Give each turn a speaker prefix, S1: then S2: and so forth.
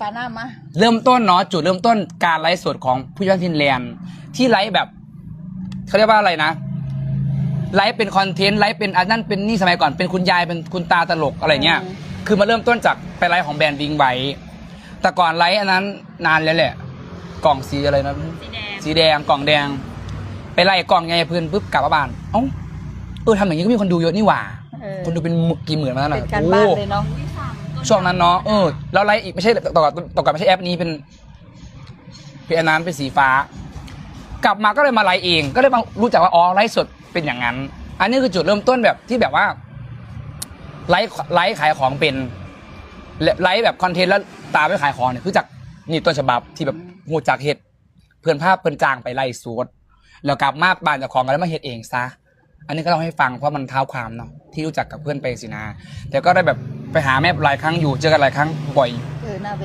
S1: ฝาหน้ามา
S2: เริ่มต้นเนาะจุดเริ่มต้นการไลฟ์สดของผู้ยอดฟินแลนด์ที่ไลฟ์แบบเขาเรียกว่าอะไรนะ ไลฟ์เป็นคอนเทนต์ไลฟ์เป็นอันนั้นเป็นนี่สมัยก่อนเป็นคุณยายเป็นคุณตาตลกอะไรเงี้ย
S1: อืม
S2: คือมาเริ่มต้นจากไปไลฟ์ของแบรนด์วิงไว้แต่ก่อนไลฟ์อันนั้นนานแล้วแหละ กล่องสีอะไรนะ
S3: สีแดง
S2: สีแดงกล่องแดง ไปไล่กล่องไงเพื่อนปุ๊บกลับมาบ้านเอ้าเออทำอย่างนี้ก็มีคนดูเยอะนี่หว่า
S1: เออ
S2: คนดูเป็นกี่หมื่นมาแล้ว
S1: เป็
S2: นะ
S1: นการบ้าน
S2: โอ้
S1: เลยเนาะ
S3: ที่สามต้
S2: ช่วงนั้นเนาะเออแล้วไลฟ์อีกไม่ใช่ต่อก่อนต่อก่อนไม่ใช่แอปนี้เป็นเป็นอันนั้นเป็นสีฟ้า กลับมาก็เลยมาไลฟ์เอง ก็เลยมารู้จักว่าอ๋อไลฟ์สดเป็นอย่างนั้น อันนี้คือจุดเริ่มต้นแบบที่แบบว่าไลฟ์ไลฟ์ขายของเป็นไลฟ์แบบคอนเทนต์แล้วตามไปขายของเนี่ยคือจากนี่ต้นฉบับที่แบบหูจากเห็ดเพื่อนภาพเพื่อนจางไปไล่สวดแล้วกลับมาบ้านจากของกันแล้วมาเห็ดเองซะอันนี้ก็เล่าให้ฟังเพราะมันเท้าความเนาะที่รู้จักกับเพื่อนไปสินะแต่ก็ได้แบบ ไปหาแม่หลายครั้งอยู่เจอกันหลายครั้งบ่อย
S1: เออน่าเป็น